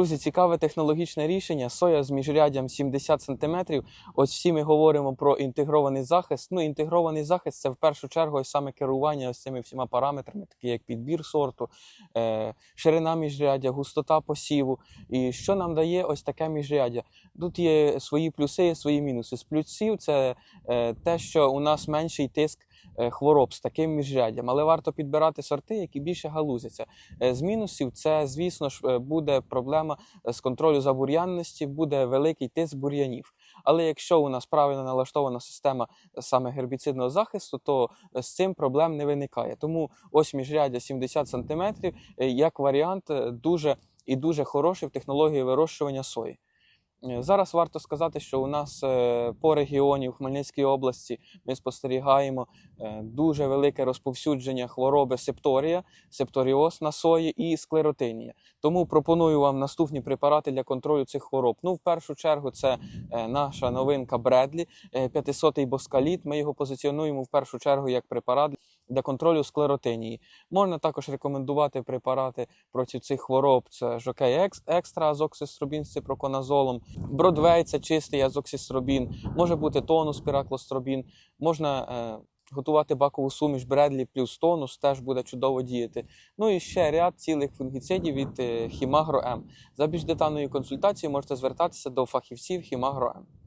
Друзі, цікаве технологічне рішення. Соя з міжряддям 70 см. Ось всі ми говоримо про інтегрований захист. Ну, інтегрований захист це в першу чергу ось саме керування ось цими всіма параметрами, такі як підбір сорту, е, ширина міжряддя, густота посіву. І що нам дає ось таке міжряддя? Тут є свої плюси, є свої мінуси. З плюсів це е, те, що у нас менший тиск хвороб з таким міжряддям, але варто підбирати сорти, які більше галузяться. Е, З мінусів це, звісно ж, е, буде проблема з контролю за бур'янності, буде великий тиск бур'янів. Але якщо у нас правильно налаштована система саме гербіцидного захисту, то з цим проблем не виникає. Тому ось міжряддя 70 см як варіант е, дуже і дуже хороший в технології вирощування сої. Е, Зараз варто сказати, що у нас е, по регіоні в Хмельницькій області ми спостерігаємо е, дуже велике розповсюдження хвороби септорія, септоріоз на сої і склеротинія. Тому пропоную вам наступні препарати для контролю цих хвороб. Ну, в першу чергу, це наша новинка Бредлі, 500-й боскаліт. Ми його позиціонуємо в першу чергу як препарат для контролю склеротинії. Можна також рекомендувати препарати проти цих хвороб. Це Жокей Екстра азоксистробін з ципроконазолом, Бродвей це чистий азоксистробін, може бути тонус піраклостробін, можна е, готувати бакову суміш Бредлі плюс тонус, теж буде чудово діяти. Ну і ще ряд цілих фунгіцидів від е, Хімагро М. За більш детальною консультацією можете звертатися до фахівців Хімагро М.